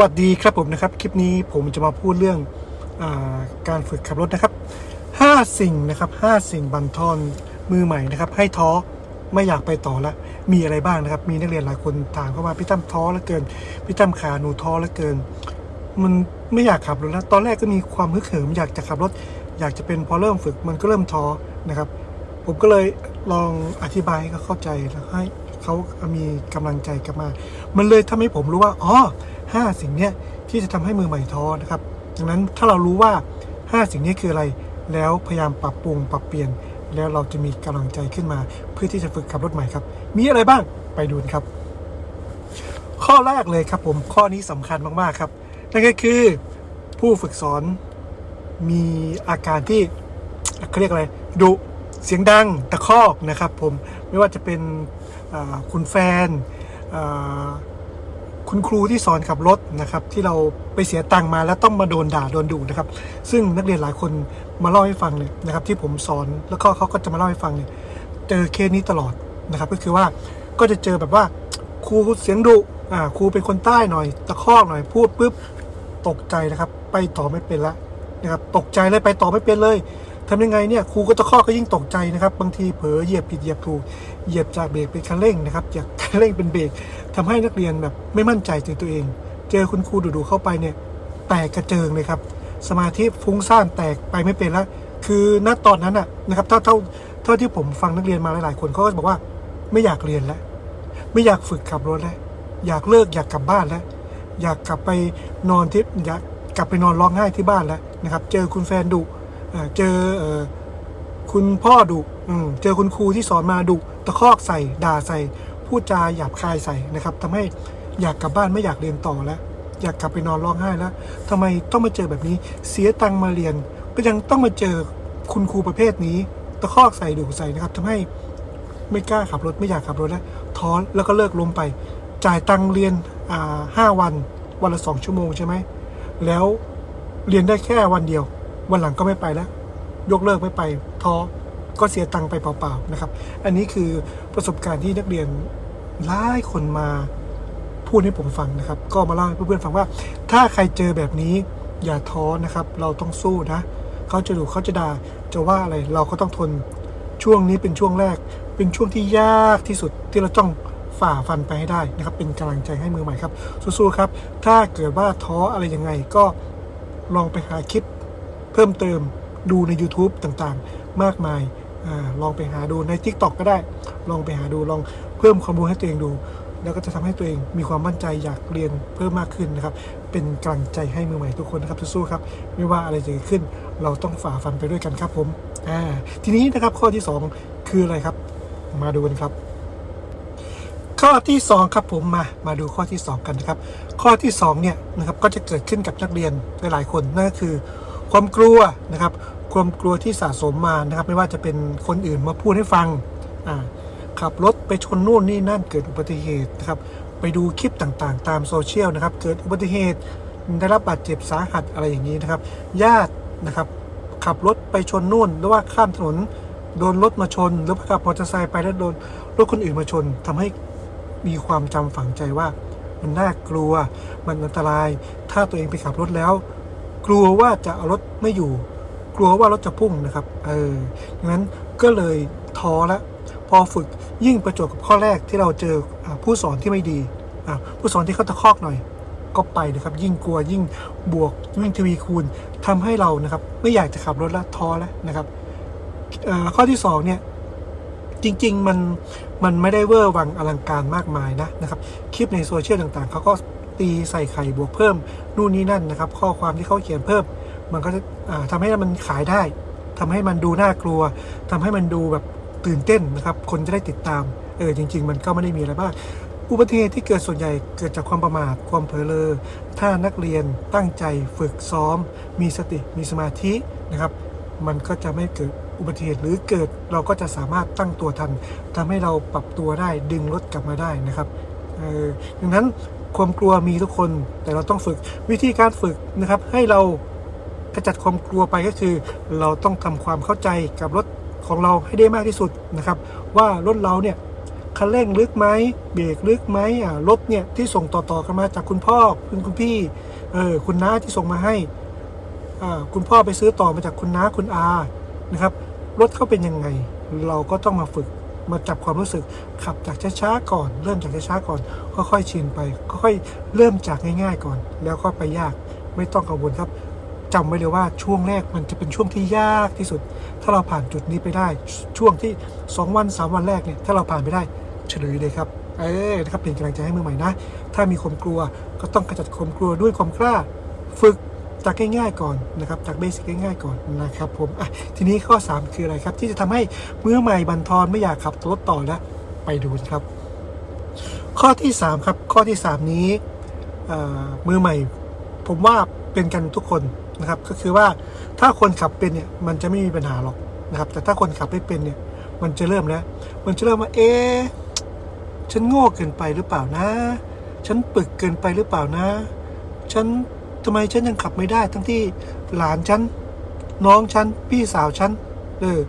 สวัสดีครับผมนะครับ คลิปนี้ผมจะมาพูดเรื่องอาการฝึกขับรถนะครับ 5 สิ่งนะครับ5สิ่งบันทอนมือใหม่นะครับ ให้ท้อไม่อยากไปต่อละ มีอะไรบ้างนะครับ มีนักเรียนหลายคนถามเข้ามาพี่ตั้มท้อแล้วเกินพี่ตั้มขาหนูท้อแล้วเกิน มันไม่อยากขับรถแล้วตอนแรกก็มีความฮึกเหิมอยากจะขับรถ อยากจะเป็นพอเริ่มฝึกมันก็เริ่มท้อนะครับ ผมก็เลยลองอธิบายให้เขาเข้าใจแล้วให้เขามีกำลังใจกลับมา มันเลยทำให้ผมรู้ว่า อ๋อ ห้าสิ่งนี้ที่จะทำให้มือใหม่ท้อนะครับ ดังนั้นถ้าเรารู้ว่าห้าสิ่งนี้คืออะไร แล้วพยายามปรับปรุงปรับเปลี่ยน แล้วเราจะมีกำลังใจขึ้นมา เพื่อที่จะฝึกขับรถใหม่ครับ มีอะไรบ้างไปดูนครับ ข้อแรกเลยครับผมข้อนี้สำคัญมากๆครับนั่นก็คือผู้ฝึกสอนมีอาการที่เขาเรียกอะไรดุเสียงดังตะคอกนะครับผมไม่ว่าจะเป็นคุณแฟน คุณครูที่สอนขับรถนะครับ ที่เราไปเสียตังค์มาแล้วต้องมาโดนด่าโดนดุนะครับ ซึ่งนักเรียนหลายคนมาเล่าให้ฟังเนี่ยนะครับ ที่ผมสอนแล้วก็เขาก็จะมาเล่าให้ฟังเนี่ยเจอเคสนี้ตลอดนะครับ ก็คือว่าก็จะเจอแบบว่าครูเสียงดุอ่าครูเป็นคนใต้หน่อย ตะคอกหน่อยพูดปุ๊บตกใจนะครับ ไปต่อไม่เป็นละนะครับ ตกใจเลยไปต่อไม่เป็นเลย ทำยังไงเนี่ยครูก็ตะคอก็ยิ่งตกใจนะครับ บางทีเผลอเหยียบผิดเหยียบถูกเหยียบจากเบรกเป็นคันเร่งนะครับจากคันเร่งเป็นเบรกทำให้นักเรียนแบบไม่มั่นใจในตัวเอง เจอคุณครูดุๆเข้าไปเนี่ยแตกกระเจิงเลยครับสมาธิฟุ้งซ่านแตกไปไม่เป็นแล้ว คือณตอนนั้นอะนะครับเท่าเท่าเท่าที่ผมฟังนักเรียนมาหลายๆคนเขาก็บอกว่าไม่อยากเรียนแล้ว ไม่อยากฝึกขับรถแล้วอยากเลิกอยากกลับบ้านแล้ว อยากกลับไปนอนที่อยากกลับไปนอนร้องไห้ที่บ้านแล้วนะครับ เจอคุณแฟนดุ เจอคุณพ่อดุอเจอคุณครูที่สอนมาดุตะคอกใส่ด่าใส่พูดจาหยาบคายใส่นะครับทำให้อยากกลับบ้านไม่อยากเรียนต่อแล้ว อยากกลับไปนอนร้องไห้แล้วทำไมต้องมาเจอแบบนี้ เสียตังค์มาเรียน ก็ยังต้องมาเจอคุณครูประเภทนี้ ตะคอกใส่ดุใส่นะครับทำให้ไม่กล้าขับรถไม่อยากขับรถแล้วท้อแล้วก็เลิกล้มไป จ่ายตังค์เรียนห้าวัน วันละสองชั่วโมงใช่ไหมแล้วเรียนได้แค่วันเดียว วันหลังก็ไม่ไปแล้ว ยกเลิกไม่ไปท้อก็เสียตังค์ไปเปล่าๆนะครับ อันนี้คือประสบการณ์ที่นักเรียนหลายคนมาพูดให้ผมฟังนะครับ ก็มาเล่าให้เพื่อนๆฟังว่า ถ้าใครเจอแบบนี้อย่าท้อนะครับ เราต้องสู้นะเขาจะดูเขาจะด่าจะว่าอะไรเราก็ต้องทนช่วงนี้เป็นช่วงแรก เป็นช่วงที่ยากที่สุดที่เราต้องฝ่าฟันไปให้ได้นะครับ เป็นกำลังใจให้มือใหม่ครับสู้ๆครับ ถ้าเกิดว่าท้ออะไรยังไงก็ลองไปหาคลิป พิ่มเติมดูใน YouTube ต่างๆ มากมายอาลองไปหาดูใน TikTok ก็ได้ ลองไปหาดูลองเพิ่มความรู้ให้ตัวเองดู แล้วก็จะทำให้ตัวเองมีความมั่นใจอยากเรียนเพิ่มมากขึ้นนะครับ เป็นกำลังใจให้มือใหม่ทุกคนนะครับสู้ๆครับ ไม่ว่าอะไรจะเกิดขึ้น เราต้องฝ่าฟันไปด้วยกันครับผมทีนี้นะครับข้อที่สองคืออะไรครับ มาดูกันครับ ข้อที่สองครับผมมามาดูข้อที่สองกันนะครับ ข้อที่สองเนี่ยนะครับก็จะเกิดขึ้นกับนักเรียนหลายๆคนนั่นก็คือ ความกลัวนะครับ ความกลัวที่สะสมมานะครับ ไม่ว่าจะเป็นคนอื่นมาพูดให้ฟังขับรถไปชนนู่นนี่นั่นเกิดอุบัติเหตุนะครับ ไปดูคลิปต่างๆ ตามโซเชียลนะครับ เกิดอุบัติเหตุได้รับบาดเจ็บสาหัสอะไรอย่างนี้นะครับ ญาตินะครับ ขับรถไปชนนู่น หรือว่าข้ามถนนโดนรถมาชน หรือว่าขับมอเตอร์ไซค์ไปแล้วโดนรถคนอื่นมาชนทำให้มีความจำฝังใจว่ามันน่ากลัว มันอันตราย ถ้าตัวเองไปขับรถแล้ว กลัวว่าจะเอารถไม่อยู่ กลัวว่ารถจะพุ่งนะครับ เออดังนั้นก็เลยท้อละพอฝึกยิ่งประจวบกับข้อแรกที่เราเจออผู้สอนที่ไม่ดีผู้สอนที่เขาตะคอกหน่อย ก็ไปนะครับ ยิ่งกลัวยิ่งบวกยิ่งทวีคูณทำให้เรานะครับ ไม่อยากจะขับรถแล้วท้อแล้วนะครับข้อที่สองเนี่ยจริง ๆ มันมันไม่ได้เวอร์วังอลังการมากมายนะนะครับ คลิปในโซเชียลต่างๆเขาก็ ตีใส่ไข่บวกเพิ่มนู่นนี่นั่นนะครับ ข้อความที่เขาเขียนเพิ่ม มันก็จะอ่าทำให้มันขายได้ทำให้มันดูน่ากลัวทำให้มันดูแบบตื่นเต้นนะครับ คนจะได้ติดตามเออจริง ๆ มันก็ไม่ได้มีอะไรมากอุบัติเหตุที่เกิดส่วนใหญ่เกิดจากความประมาทความเผลอเลอถ้านักเรียนตั้งใจฝึกซ้อม มีสติมีสมาธินะครับ มันก็จะไม่เกิดอุบัติเหตุหรือเกิดเราก็จะสามารถตั้งตัวทันทำให้เราปรับตัวได้ดึงรถกลับมาได้นะครับเออดังนั้น ความกลัวมีทุกคน แต่เราต้องฝึกวิธีการฝึกนะครับ ให้เรากระจัดความกลัวไปก็คือ เราต้องทำความเข้าใจกับรถของเราให้ได้มากที่สุดนะครับ ว่ารถเราเนี่ยคันเร่งลึกไหมเบรกลึกไหมอ่ารถเนี่ยที่ส่งต่อๆกันมาจากคุณพ่อคุณคุณพี่เออคุณน้าที่ส่งมาให้อ่าคุณพ่อไปซื้อต่อมาจากคุณน้าคุณอานะครับรถเขาเป็นยังไง เราก็ต้องมาฝึก มาจับความรู้สึกขับจากช้าๆก่อน เริ่มจากช้าๆก่อนค่อยๆชินไปค่อยๆเริ่มจากง่าย ๆ ก่อน แล้วก็ไปยากไม่ต้องกังวลครับจำไว้เลยว่าช่วงแรกมันจะเป็นช่วงที่ยากที่สุด ถ้าเราผ่านจุดนี้ไปได้ ช่วงที่ 2 วัน 3 วันแรกเนี่ยถ้าเราผ่านไปได้เฉลยเลยครับเออนะครับเป็นกำลังใจให้มือใหม่นะ ถ้ามีความกลัวก็ต้องกระจัดความกลัวด้วยความกล้า ฝึก จากง่ายๆก่อนนะครับจากเบสิกง่ายๆก่อนนะครับผมอะทีนี้ข้อ 3 คืออะไรครับ ที่จะทำให้มือใหม่บันทอนไม่อยากขับรถต่อแล้วไปดูนะครับ ข้อที่ 3 ครับ ข้อที่ 3 นี้มือใหม่ ผมว่าเป็นกันทุกคนนะครับ ก็คือว่าถ้าคนขับเป็นเนี่ยมันจะไม่มีปัญหาหรอกนะครับ แต่ถ้าคนขับไม่เป็นเนี่ย มันจะเริ่มแล้ว มันจะเริ่มว่าเอ๊ฉันโง่เกินไปหรือเปล่านะ ฉันปึกเกินไปหรือเปล่านะ ฉัน ทำไมฉันยังขับไม่ได้ทั้งที่หลานฉันน้องฉันพี่สาวฉันเออ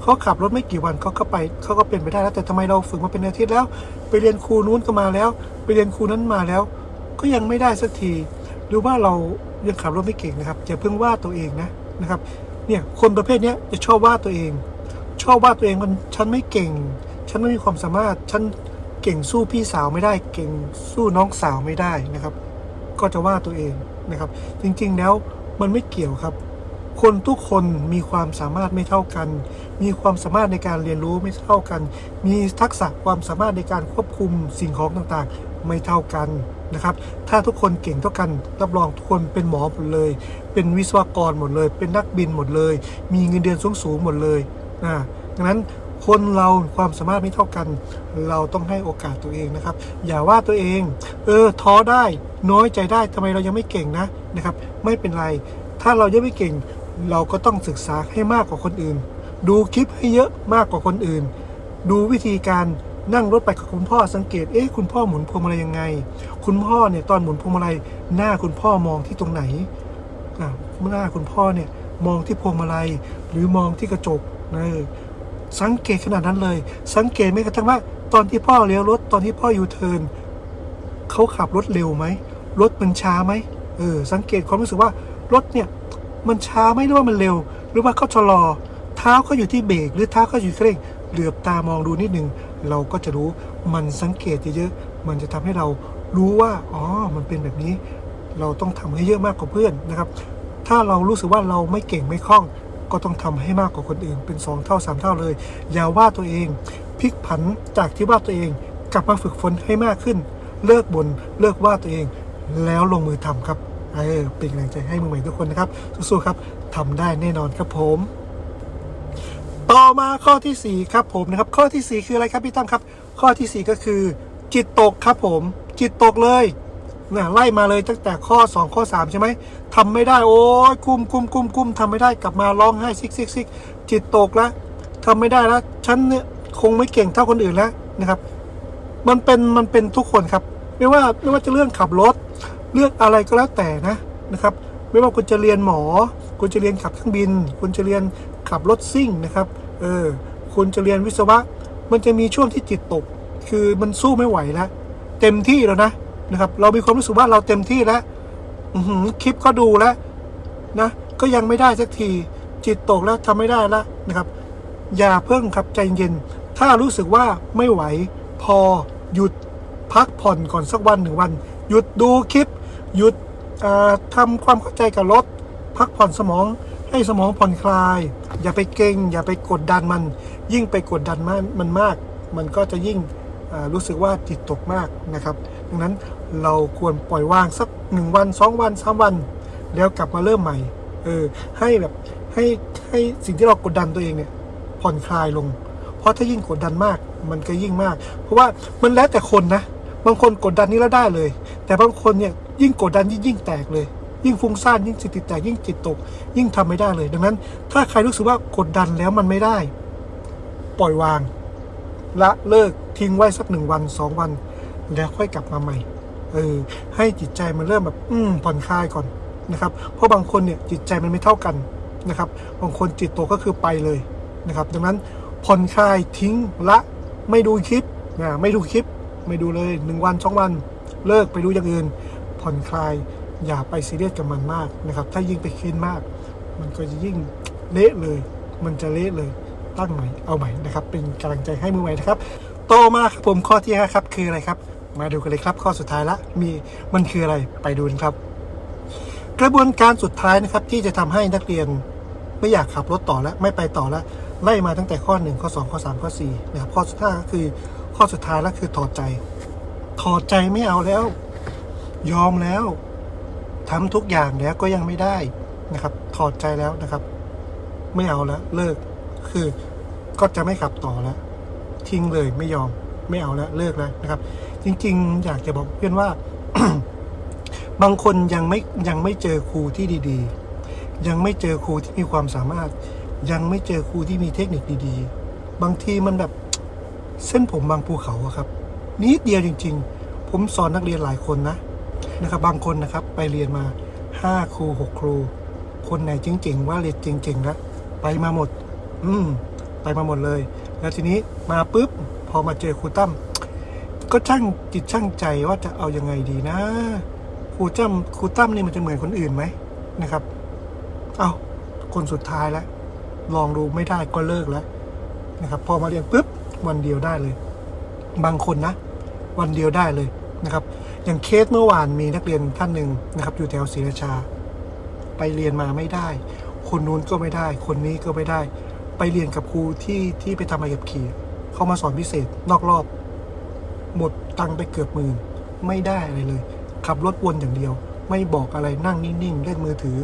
เขาขับรถไม่กี่วันเขาก็ไปเขาก็เป็นไปได้แล้วแต่ทำไมเราฝึกมาเป็นอาทิตย์แล้ว ไปเรียนครูนู้นก็มาแล้ว ไปเรียนครูนั้นมาแล้ว ก็ยังไม่ได้สักทีหรือว่าเรายังขับรถไม่เก่งนะครับอย่าเพิ่งว่าตัวเองนะนะครับ เนี่ยคนประเภทนี้จะชอบว่าตัวเอง ชอบว่าตัวเองมันฉันไม่เก่ง ฉันไม่มีความสามารถฉันเก่งสู้พี่สาวไม่ได้ เก่งสู้น้องสาวไม่ได้นะครับ ก็จะว่าตัวเอง นะครับ จริงๆแล้วมันไม่เกี่ยวครับ คนทุกคนมีความสามารถไม่เท่ากัน มีความสามารถในการเรียนรู้ไม่เท่ากัน มีทักษะความสามารถในการควบคุมสิ่งของต่างๆ ไม่เท่ากันนะครับ ถ้าทุกคนเก่งเท่ากันรับรองทุกคนเป็นหมอหมดเลย เป็นวิศวกรหมดเลย เป็นนักบินหมดเลย มีเงินเดือนสูงๆหมดเลยอ่าดังนั้น คนเราความสามารถไม่เท่ากัน เราต้องให้โอกาสตัวเองนะครับ อย่าว่าตัวเอง เออท้อได้ น้อยใจได้ทำไมเรายังไม่เก่งนะนะครับ ไม่เป็นไร ถ้าเรายังไม่เก่ง เราก็ต้องศึกษาให้มากกว่าคนอื่น ดูคลิปให้เยอะมากกว่าคนอื่น ดูวิธีการนั่งรถไปกับคุณพ่อสังเกต เอ๊ะ คุณพ่อหมุนพวงมาลัยยังไง คุณพ่อเนี่ยตอนหมุนพวงมาลัยหน้าคุณพ่อมองที่ตรงไหนอ่าหน้าคุณพ่อเนี่ยมองที่พวงมาลัยหรือมองที่กระจกเออ สังเกตขนาดนั้นเลย สังเกตไม่กระทั่งว่า ตอนที่พ่อเลี้ยวรถตอนที่พ่ออยู่เทินเขาขับรถเร็วไหมรถมันช้าไหมเออสังเกตความรู้สึกว่ารถเนี่ยมันช้าไหมหรือว่ามันเร็ว หรือว่าเขาชะลอ เท้าเขาอยู่ที่เบรกหรือเท้าเขาอยู่ที่เคร่งเหลือบตามองดูนิดนึงเราก็จะรู้มันสังเกตเยอะๆมันจะทำให้เรารู้ว่าอ๋อมันเป็นแบบนี้ เราต้องทำให้เยอะมากกว่าเพื่อนนะครับ ถ้าเรารู้สึกว่าเราไม่เก่งไม่คล่อง ก็ต้องทำให้มากกว่าคนอื่น เป็น 2 เท่า 3 เท่าเลย อย่าว่าตัวเองพลิกผันจากที่ว่าตัวเองกลับมาฝึกฝนให้มากขึ้น เลิกบน่นเลิกว่าตัวเองแล้วลงมือทำครับเออเป็นกำลังใจให้มือใหม่ทุกคนนะครับสู้ๆครับทำได้แน่นอนครับผม ต่อมาข้อทีสี่4 ครับผมนะครับ ข้อทีสี่ 4 คืออะไรครับพี่ตั้มครับ ข้อทีสี่4 ก็คือ จิตตกครับผม จิตตกเลย นะไล่มาเลยตั้งแต่ข้อ 2 ข้อ 3 ใช่ไหมทำไม่ได้โอ้ยกุ้มกุ้มกุ้มกุ้มทำไม่ได้กลับมาร้องไห้ซิกซิกซิกจิตตกแล้วทำไม่ได้แล้วฉันเนี่ยคงไม่เก่งเท่าคนอื่นแล้วนะครับ มันเป็นมันเป็นทุกคนครับ ไม่ว่าไม่ว่าจะเรื่องขับรถเลือกอะไรก็แล้วแต่นะนะครับ ไม่ว่าคุณจะเรียนหมอ คุณจะเรียนขับเครื่องบิน คุณจะเรียนขับรถซิ่งนะครับเออคุณจะเรียนวิศวะ มันจะมีช่วงที่จิตตก คือมันสู้ไม่ไหวแล้วเต็มที่แล้วนะ นะครับ เรามีความรู้สึกว่าเราเต็มที่แล้วคลิปก็ดูแล้วนะ ก็ยังไม่ได้สักที จิตตกแล้วทำไม่ได้แล้วนะครับ อย่าเพิ่งครับใจเย็น ถ้ารู้สึกว่าไม่ไหว พอหยุดพักผ่อนก่อนสักวันหนึ่งวัน หยุดดูคลิป หยุดเอ่อทำความเข้าใจกับรถ พักผ่อนสมอง ให้สมองผ่อนคลาย อย่าไปเก่ง อย่าไปกดดันมัน ยิ่งไปกดดันมันมันมาก มันก็จะยิ่งรู้สึกว่าจิตตกมากนะครับ ดังนั้น เราควรปล่อยวางสักหนึ่งวันสองวันสามวัน แล้วกลับมาเริ่มใหม่ เออ ให้แบบให้ให้สิ่งที่เรากดดันตัวเองเนี่ย ผ่อนคลายลง เพราะถ้ายิ่งกดดันมาก มันก็ยิ่งมาก เพราะว่ามันแล้วแต่คนนะ บางคนกดดันนี้แล้วได้เลย แต่บางคนเนี่ยยิ่งกดดันยิ่งยิ่งแตกเลย ยิ่งฟุ้งซ่านยิ่งจิตติดแตกยิ่งจิตตก ยิ่งทำไม่ได้เลย ดังนั้น ถ้าใครรู้สึกว่ากดดันแล้วมันไม่ได้ ปล่อยวางละเลิกทิ้งไว้สักหนึ่งวันสองวัน แล้วค่อยกลับมาใหม่ เออให้จิตใจมันเริ่มแบบอืมผ่อนคลายก่อนนะครับ เพราะบางคนเนี่ยจิตใจมันไม่เท่ากันนะครับ บางคนจิตตกก็คือไปเลยนะครับ ดังนั้นผ่อนคลายทิ้งละไม่ดูคลิปนะไม่ดูคลิปไม่ดูเลยหนึ่งวันสองวันเลิกไปดูอย่างอื่น ผ่อนคลายอย่าไปซีเรียสกับมันมากนะครับ ถ้ายิ่งไปเคิดมาก มันก็จะยิ่งเละเลย มันจะเละเลยตั้งใหม่เอาใหม่นะครับ เป็นกำลังใจให้มือใหม่นะครับ ต่อมาครับผมข้อที่ห้าครับคืออะไรครับ มาดูกันเลยครับข้อสุดท้ายละมีมันคืออะไรไปดูนครับ กระบวนการสุดท้ายนะครับที่จะทำให้นักเรียนไม่อยากขับรถต่อแล้วไม่ไปต่อแล้วไล่มาตั้งแต่ข้อ 1 ข้อ 2 ข้อ 3 ข้อ4นะครับข้อสุดท้ายก็คือข้อสุดท้ายแล้วคือถอดใจ ถอดใจไม่เอาแล้ว ยอมแล้วทำทุกอย่างแล้วก็ยังไม่ได้นะครับ ถอดใจแล้วนะครับ ไม่เอาแล้วเลิกคือก็จะไม่ขับต่อแล้ว ทิ้งเลยไม่ยอมไม่เอาแล้วเลิกแล้วนะครับ จริง ๆ อยากจะบอกเพื่อนว่า บางคนยังไม่ยังไม่เจอครูที่ดีๆ ยังไม่เจอครูที่มีความสามารถ ยังไม่เจอครูที่มีเทคนิคดีๆ บางทีมันแบบเส้นผมบางภูเขาอะครับนิดเดียวจริง ๆ ผมสอนนักเรียนหลายคนนะนะครับ บางคนนะครับไปเรียนมาห้าครูหกครู คนไหนจริง ๆ ว่าเรียนจริงๆนะไปมาหมด อืมไปมาหมดเลย แล้วทีนี้มาปุ๊บ พอมาเจอครูตั้ม ก็ช่างจิตช่างใจว่าจะเอายังไงดีนะ ครูจ้ำครูตั้มนี่มันจะเหมือนคนอื่นไหมนะครับ เอาคนสุดท้ายแล้ว ลองดูไม่ได้ก็เลิกแล้วนะครับ พอมาเรียนปุ๊บวันเดียวได้เลย บางคนนะ วันเดียวได้เลยนะครับ อย่างเคสเมื่อวานมีนักเรียนท่านหนึ่งนะครับ อยู่แถวศรีราชา ไปเรียนมาไม่ได้ คนนู้นก็ไม่ได้ คนนี้ก็ไม่ได้ ไปเรียนกับครูที่ที่ไปทำใบขับขี่ เข้ามาสอนพิเศษนอกรอบ หมดตังไปเกือบหมื่น ไม่ได้อะไรเลย ขับรถวนอย่างเดียว ไม่บอกอะไรนั่งนิ่งๆเล่นมือถือ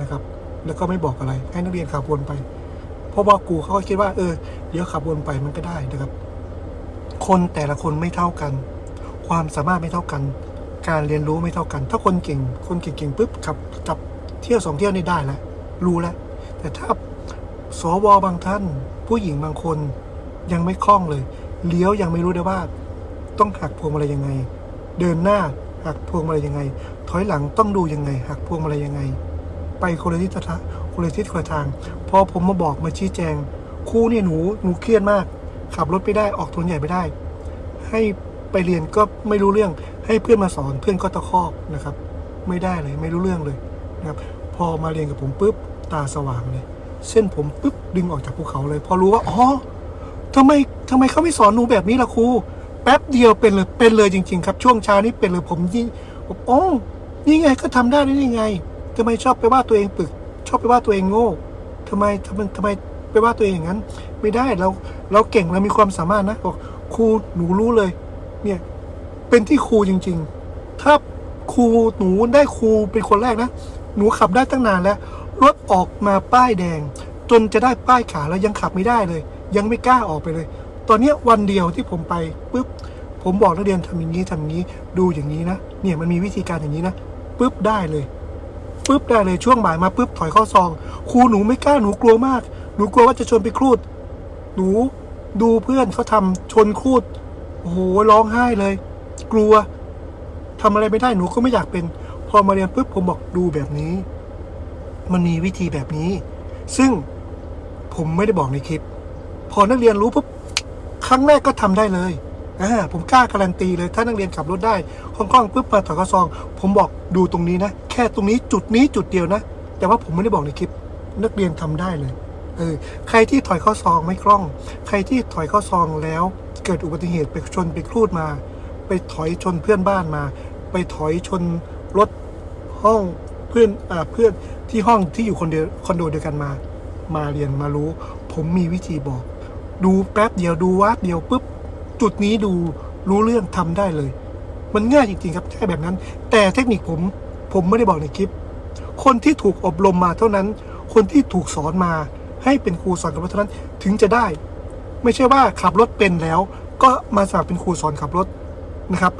นะครับ แล้วก็ไม่บอกอะไร ให้นักเรียนขับวนไปเพราะว่าครูเขาก็คิดว่าเออเดี๋ยวขับวนไปมันก็ได้นะครับ คนแต่ละคนไม่เท่ากัน ความสามารถไม่เท่ากัน การเรียนรู้ไม่เท่ากัน ถ้าคนเก่ง คนเก่งๆปุ๊บขับจับเที่ยวสองเที่ยวนี่ได้แล้วรู้แล้วแต่ถ้าสวบางท่าน ผู้หญิงบางคนยังไม่คล่องเลย เลี้ยวยังไม่รู้เลยว่า ต้องหักพวงมาลัยยังไง เดินหน้าหักพวงมาลัยยังไง ถอยหลังต้องดูยังไง หักพวงมาลัยยังไง ไปคนละทิศทางคนละทิศคนละทางพอผมมาบอกมาชี้แจงครูเนี่ยหนูหนูเครียดมาก ขับรถไม่ได้ออกถนนใหญ่ไม่ได้ ให้ไปเรียนก็ไม่รู้เรื่อง ให้เพื่อนมาสอนเพื่อนก็ตะคอกนะครับ ไม่ได้เลยไม่รู้เรื่องเลยนะครับ พอมาเรียนกับผมปุ๊บตาสว่างเลยเส้นผมปุ๊บดึงออกจากภูเขาเลย พอรู้ว่าอ๋อทำไมทำไมเขาไม่สอนหนูแบบนี้ล่ะครู แป๊บเดียวเป็นเลยเป็นเลยจริง ๆ ครับ ช่วงเช้านี้เป็นเลยผมยิ่งผมอ๋อนี่ไงก็ทำได้นี่ไงทำไมชอบไปว่าตัวเองปึก ชอบไปว่าตัวเองโง่ทำไมทำไมทำไมไปว่าตัวเองอย่างนั้น ไม่ได้เราเราเก่งเรามีความสามารถนะบอกครูหนูรู้เลย เนี่ยเป็นที่ครูจริง ๆ ถ้าครูหนูได้ครูเป็นคนแรกนะ หนูขับได้ตั้งนานแล้ว รถออกมาป้ายแดง จนจะได้ป้ายขาวแล้วยังขับไม่ได้เลย ยังไม่กล้าออกไปเลย ตอนนี้วันเดียวที่ผมไปปุ๊บผมบอกนักเรียนทำอย่างนี้ทำอย่างนี้ ดูอย่างนี้นะเนี่ยมันมีวิธีการอย่างนี้นะปุ๊บได้เลยปุ๊บได้เลยช่วงบ่ายมาปุ๊บถอยเข้าซองครูหนูไม่กล้าหนูกลัวมาก หนูกลัวว่าจะชนไปครูด หนูดูเพื่อนเขาทำชนครูดโอ้โหร้องไห้เลย กลัวทำอะไรไม่ได้หนูก็ไม่อยากเป็น พอมาเรียนปุ๊บผมบอกดูแบบนี้ มันมีวิธีแบบนี้ ซึ่งผมไม่ได้บอกในคลิป พอนักเรียนรู้ปุ๊บ ครั้งแรกก็ทำได้เลยอ่าผมกล้าการันตีเลย ถ้านักเรียนขับรถได้คล่องๆปุ๊บมาถอยกระซอง ผมบอกดูตรงนี้นะ แค่ตรงนี้จุดนี้จุดเดียวนะ แต่ว่าผมไม่ได้บอกในคลิป นักเรียนทำได้เลยเออใครที่ถอยข้าซองไม่คล่อง ใครที่ถอยข้าซองแล้วเกิดอุบัติเหตุไปชนไปครูดมา ไปถอยชนเพื่อนบ้านมา ไปถอยชนรถห้องเพื่อนอ่าเพื่อนที่ห้องที่อยู่คนเดียวคอนโดเดียวกันมา มาเรียนมารู้ ผมมีวิธีบอก ดูแป๊บเดียวดูวัดเดียวปุ๊บจุดนี้ดูรู้เรื่องทำได้เลย มันง่ายจริงๆครับแค่แบบนั้น แต่เทคนิคผมผมไม่ได้บอกในคลิป คนที่ถูกอบรมมาเท่านั้น คนที่ถูกสอนมาให้เป็นครูสอนขับรถเท่านั้นถึงจะได้ ไม่ใช่ว่าขับรถเป็นแล้ว ก็มาสมัครเป็นครูสอนขับรถนะครับ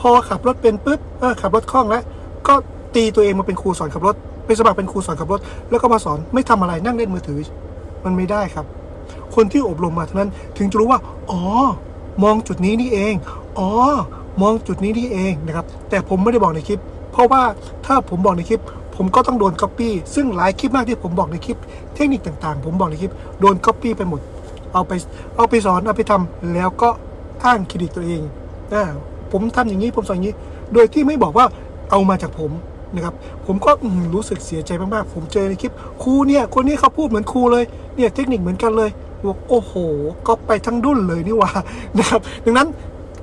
พอขับรถเป็นปุ๊บเออขับรถคล่องแล้ว ก็ตีตัวเองมาเป็นครูสอนขับรถไปสมัครเป็นครูสอนขับรถ แล้วก็มาสอนไม่ทำอะไรนั่งเล่นมือถือ มันไม่ได้ครับ คนที่อบรมมาเท่านั้นถึงจะรู้ว่า อ๋อ มองจุดนี้นี่เอง อ๋อ มองจุดนี้นี่เองนะครับ แต่ผมไม่ได้บอกในคลิป เพราะว่าถ้าผมบอกในคลิป ผมก็ต้องโดนก๊อปปี้ซึ่งหลายคลิปมากที่ผมบอกในคลิป เทคนิคต่างๆ ผมบอกในคลิปโดนก๊อปปี้ไปหมด เอาไปเอาไปสอนเอาไปทำแล้วก็อ้างเครดิตตัวเองอ่าผมทำอย่างนี้ผมสอนอย่างนี้ โดยที่ไม่บอกว่าเอามาจากผมนะครับผมก็รู้สึกเสียใจมากๆ ผมเจอในคลิปครูเนี่ยคนนี้เขาพูดเหมือนครูเลยเนี่ยเทคนิคเหมือนกันเลย บอกโอ้โหก็ไปทั้งดุนเลยนี่ว่านะครับ ดังนั้น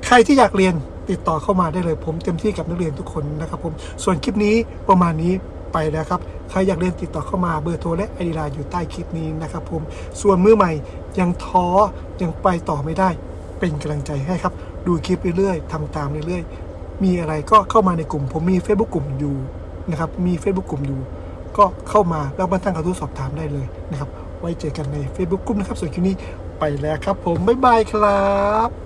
ใครที่อยากเรียนติดต่อเข้ามาได้เลย ผมเต็มที่กับนักเรียนทุกคนนะครับผมส่วนคลิปนี้ประมาณนี้ไปแล้วครับ ใครอยากเรียนติดต่อเข้ามาเบอร์โทรและไอดีไลน์อยู่ใต้คลิปนี้นะครับผมส่วนมือใหม่ยังท้อยังไปต่อไม่ได้ เป็นกำลังใจให้ครับ ดูคลิปเรื่อยๆทำตามเรื่อยๆ มีอะไรก็เข้ามาในกลุ่ม ผมมี Facebook กลุ่มอยู่นะครับมี Facebook กลุ่มอยู่ ก็เข้ามาแล้วมาตั้งกระทู้สอบถามได้เลยนะครับ ไว้เจอกันใน Facebook กลุ่มนะครับส่วนคลิปนี้ไปแล้วครับผมบ๊ายบายครับ